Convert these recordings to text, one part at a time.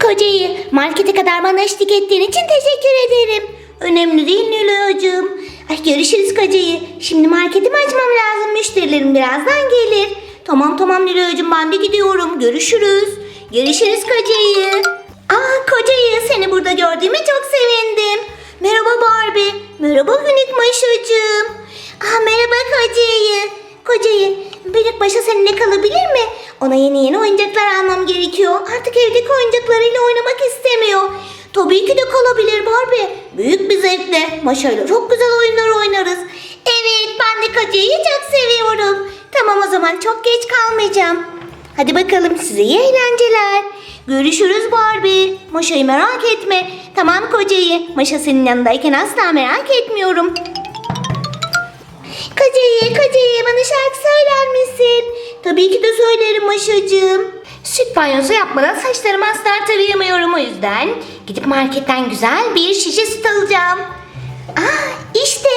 Kocayı markete kadar bana eşlik ettiğin için teşekkür ederim. Önemli değil Nilo'cığım. Ay görüşürüz kocayı. Şimdi marketimi açmam lazım. Müşterilerim birazdan gelir. Tamam tamam Nilo'cığım ben de gidiyorum. Görüşürüz. Görüşürüz kocayı. Aa kocayı seni burada gördüğüme çok sevindim. Merhaba Barbie. Merhaba minik maşacığım. Aa merhaba kocayı. Kocayı büyük başa seninle kalabilir mi? Ona yeni yeni oyuncaklar almam gerekiyor. Artık evdeki oyuncaklarıyla oynamak istemiyor. Tabii ki de kalabilir Barbie. Büyük bir zevkle. Maşayla çok güzel oyunlar oynarız. Evet ben de kocayı çok seviyorum. Tamam o zaman çok geç kalmayacağım. Hadi bakalım size iyi eğlenceler. Görüşürüz Barbie. Maşa'yı merak etme. Tamam kocayı. Maşa senin yanındayken asla merak etmiyorum. Kocayı, kocayı bana şarkı söyler misin? Tabii ki de söylerim Maşacığım. Süt banyosu yapmadan saçlarımı asla tarayamıyorum o yüzden. Gidip marketten güzel bir şişe süt alacağım. Aa işte.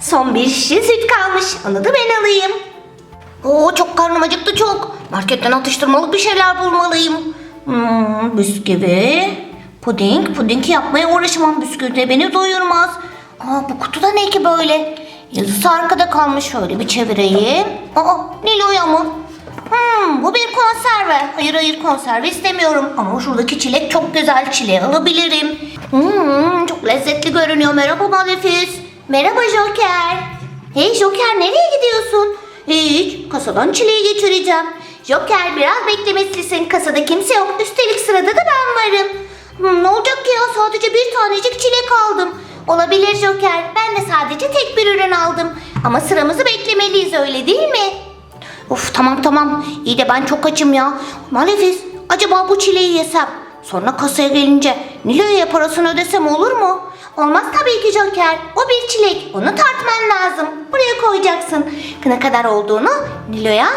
Son bir şişe süt kalmış. Onu da ben alayım. Oo çok karnım acıktı çok. Marketten atıştırmalık bir şeyler bulmalıyım. Hmm, bisküvi, puding. Puding yapmaya uğraşamam. Bisküvi de beni doyurmaz. Aa bu kutuda ne ki böyle? Yazısı arkada kalmış. Şöyle bir çevireyim. Aa Nilo'ya mı? Hmm, bu bir konserve. Hayır hayır konserve istemiyorum. Ama şuradaki çilek çok güzel. Çileği alabilirim. Hmm, çok lezzetli görünüyor. Merhaba Malefis. Merhaba Joker. Hey Joker nereye gidiyorsun? Hiç. Kasadan çileği getireceğim. Joker biraz beklemelisin. Kasada kimse yok. Üstelik sırada da ben varım. Hmm, ne olacak ki ya? Sadece bir tanecik çilek aldım. Olabilir Joker. Ben de sadece tek bir ürün aldım. Ama sıramızı beklemeliyiz öyle değil mi? Of tamam tamam. İyi de ben çok açım ya. Malefis acaba bu çileği yesem? Sonra kasaya gelince Nilo'ya parasını ödesem olur mu? Olmaz tabii ki Joker. O bir çilek. Onu tartman lazım. Buraya koyacaksın. Ne kadar olduğunu Nilo'ya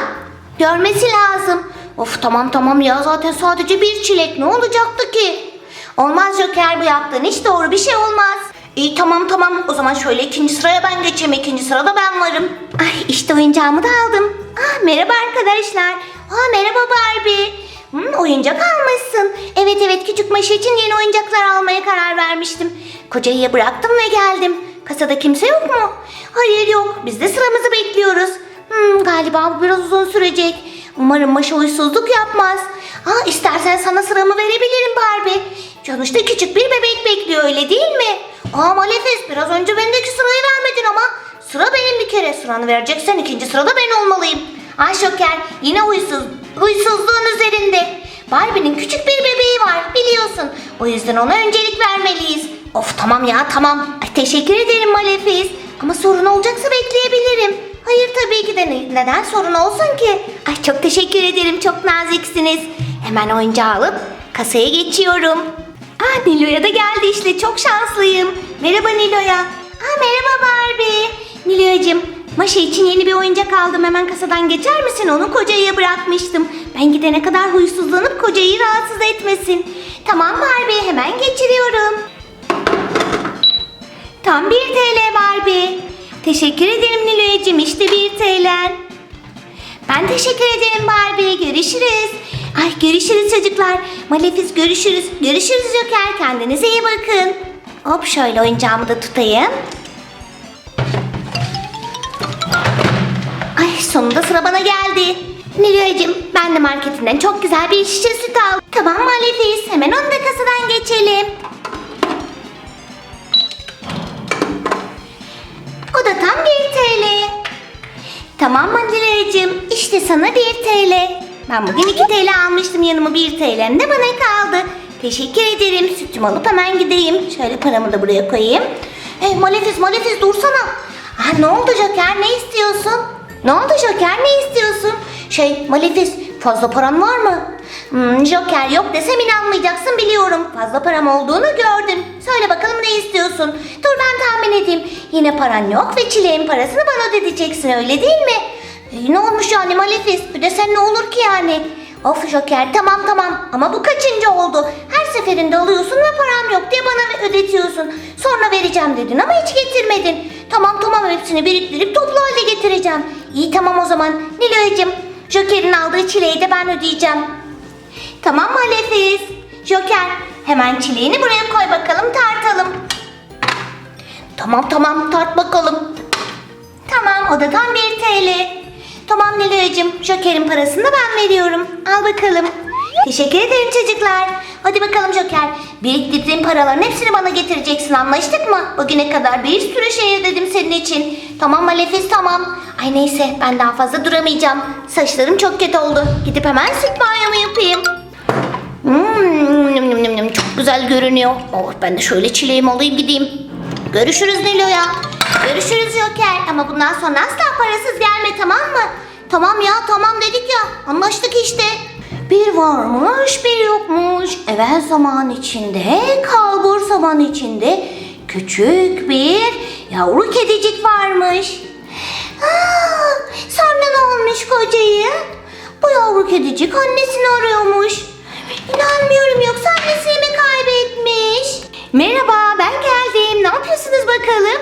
görmesi lazım. Of tamam tamam ya zaten sadece bir çilek. Ne olacaktı ki? Olmaz Joker bu yaptığın hiç doğru bir şey olmaz. İyi tamam tamam o zaman şöyle ikinci sıraya ben geçeyim. İkinci sırada ben varım. Ay işte oyuncağımı da aldım. Ah merhaba arkadaşlar. Aa merhaba Barbie. Hmm, oyuncak almışsın. Evet evet küçük Maşa için yeni oyuncaklar almaya karar vermiştim. Kocayı bıraktım ve geldim. Kasada kimse yok mu? Hayır yok. Biz de sıramızı bekliyoruz. Hmm, galiba bu biraz uzun sürecek. Umarım Maşa huysuzluk yapmaz. Aa, istersen sana sıramı verebilirim Barbie. Sonuçta küçük bir bebek bekliyor öyle değil mi? Aa Malefis biraz önce bendeki sırayı vermedin ama sıra benim bir kere. Sıranı vereceksen ikinci sırada ben olmalıyım. Ay Şoker yine huysuz, huysuzluğun üzerinde. Barbie'nin küçük bir bebeği var biliyorsun. O yüzden ona öncelik vermeliyiz. Of tamam ya tamam. Ay, teşekkür ederim Malefis. Ama sorun olacaksa bekleyebilirim. Hayır tabii ki de ne- neden sorun olsun ki? Ay çok teşekkür ederim çok naziksiniz. Hemen oyuncağı alıp kasaya geçiyorum. Ah Nilo'ya da geldi işte çok şanslıyım. Merhaba Nilo'ya. Ah merhaba Barbie. Nilo'cığım Maşa için yeni bir oyuncak aldım. Hemen kasadan geçer misin? Onu kocaya bırakmıştım. Ben gidene kadar huysuzlanıp kocayı rahatsız etmesin. Tamam Barbie hemen geçiriyorum. Tam 1 TL Barbie. Teşekkür ederim Nilo'cığım işte 1 TL. Ben teşekkür ederim Barbie. Görüşürüz. Ay görüşürüz çocuklar. Malefis görüşürüz. Görüşürüz Joker. Kendinize iyi bakın. Hop şöyle oyuncağımı da tutayım. Ay sonunda sıra bana geldi. Nilo'cığım ben de marketinden çok güzel bir şişe süt aldım. Tamam Malefis hemen onu da kasadan geçelim. Tamam Mandilacığım işte sana 1 TL. Ben bugün 2 TL almıştım yanıma 1 TL'm de bana kaldı. Teşekkür ederim sütümü alıp hemen gideyim. Şöyle paramı da buraya koyayım. Hey Malefis Malefis dursana. Ha, ne oldu Joker ne istiyorsun? Ne oldu Joker ne istiyorsun? Şey Malefis fazla paran var mı? Hmm, Joker yok desem inanmayacaksın biliyorum. Fazla param olduğunu gördün. Söyle bakalım ne istiyorsun? Dur ben tahmin edeyim. Yine paran yok ve çileğin parasını bana ödeteceksin öyle değil mi? E, ne olmuş yani Malefis? Bir de sen ne olur ki yani? Of Joker tamam tamam ama bu kaçıncı oldu? Her seferinde alıyorsun ve param yok diye bana ödetiyorsun. Sonra vereceğim dedin ama hiç getirmedin. Tamam tamam hepsini biriktirip toplu halde getireceğim. İyi tamam o zaman Nilo'cığım Joker'in aldığı çileği de ben ödeyeceğim. Tamam Malefis. Joker hemen çileğini buraya koy bakalım tartalım. Tamam tamam tart bakalım. Tamam o da tam 1 TL. Tamam Nilo'cum Joker'in parasını da ben veriyorum. Al bakalım. Teşekkür ederim çocuklar. Hadi bakalım Joker. Biriktirdiğin paraların hepsini bana getireceksin anlaştık mı? Bugüne kadar bir sürü şey ödedim senin için. Tamam Malefis tamam. Ay neyse ben daha fazla duramayacağım. Saçlarım çok kötü oldu. Gidip hemen süt banyomu yapayım. Hmm, çok güzel görünüyor. Oh, ben de şöyle çileğimi alayım gideyim. Görüşürüz Nilo'ya. Görüşürüz Joker. Ama bundan sonra asla parasız gelme tamam mı? Tamam ya tamam dedik ya. Anlaştık işte. Bir varmış bir yokmuş. Evvel zaman içinde, kalbur zaman içinde küçük bir yavru kedicik varmış. Aa, sonra ne olmuş kocayı? Bu yavru kedicik annesini arıyormuş. İnanmıyorum yoksa annesini mi kaybetmiş? Merhaba ben geldim. Ne yapıyorsunuz bakalım?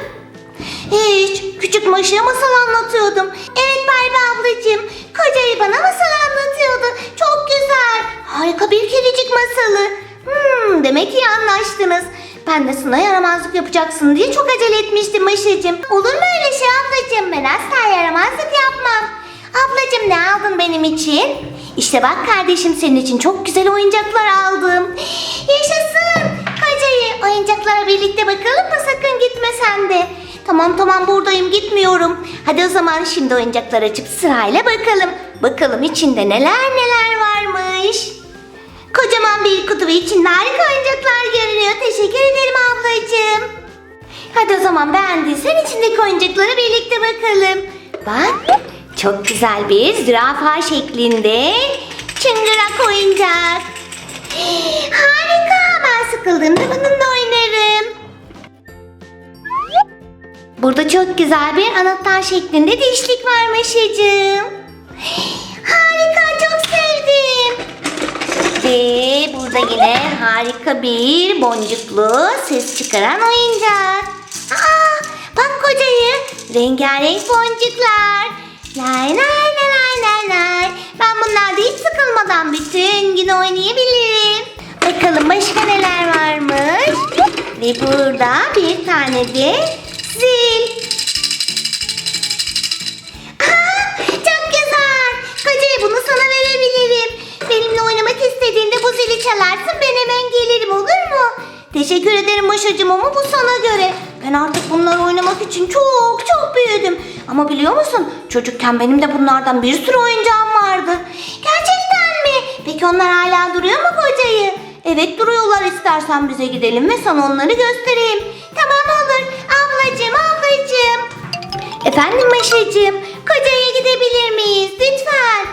Hiç. Küçük Maşa'ya masal anlatıyordum. Evet Barbie ablacığım. Kocayı bana masal anlatıyordu. Çok güzel. Harika bir kedicik masalı. Hmm, demek iyi anlaştınız. Ben de sana yaramazlık yapacaksın diye çok acele etmiştim Maşa'cığım. Olur mu öyle şey ablacığım? Ben asla yaramazlık yapmam. Ablacığım ne aldın benim için? İşte bak kardeşim senin için çok güzel oyuncaklar aldım. Yaşasın. Kocayı oyuncaklara birlikte bakalım mı? Sakın gitme sen de. Tamam tamam buradayım gitmiyorum. Hadi o zaman şimdi oyuncaklar açıp sırayla bakalım. Bakalım içinde neler neler varmış. Kocaman bir kutu ve içinde harika oyuncaklar görünüyor. Teşekkür ederim ablacığım. Hadi o zaman beğendiysen içindeki oyuncaklara birlikte bakalım. Bak çok güzel bir zürafa şeklinde çıngırak oyuncak. Harika ben sıkıldığımda bununla oynarım. Burada çok güzel bir anahtar şeklinde dişlik var Maşacığım. Harika çok sevdim. Ve burada yine harika bir boncuklu ses çıkaran oyuncak. Aa, bak kocayı. Rengarenk boncuklar. Lay lay lay lay lay. Ben bunlarda hiç sıkılmadan bütün gün oynayabilirim. Bakalım başka neler varmış. Ve burada bir tane de zil. Aa, çok güzel. Kocayı bunu sana verebilirim. Benimle oynamak istediğinde bu zili çalarsın ben hemen gelirim olur mu? Teşekkür ederim Maşacığım ama bu sana göre. Ben artık bunları oynamak için çok çok büyüdüm. Ama biliyor musun çocukken benim de bunlardan bir sürü oyuncağım vardı. Gerçekten mi? Peki onlar hala duruyor mu kocayı? Evet duruyorlar istersen bize gidelim ve sana onları göstereyim. Tamam olur. Ablacığım ablacığım. Efendim Maşacığım, kocaya gidebilir miyiz lütfen?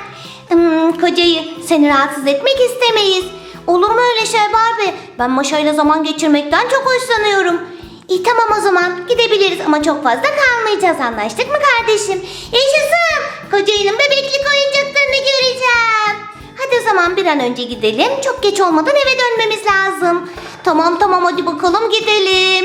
Hmm, kocayı seni rahatsız etmek istemeyiz. Olur mu öyle şey Barbie? Ben Maşa'yla zaman geçirmekten çok hoşlanıyorum. İyi tamam o zaman gidebiliriz ama çok fazla kalmayacağız anlaştık mı kardeşim? Yaşasın! Kocayının bebeklik oyuncaklarını göreceğim. Hadi o zaman bir an önce gidelim. Çok geç olmadan eve dönmemiz lazım. Tamam tamam hadi bakalım gidelim.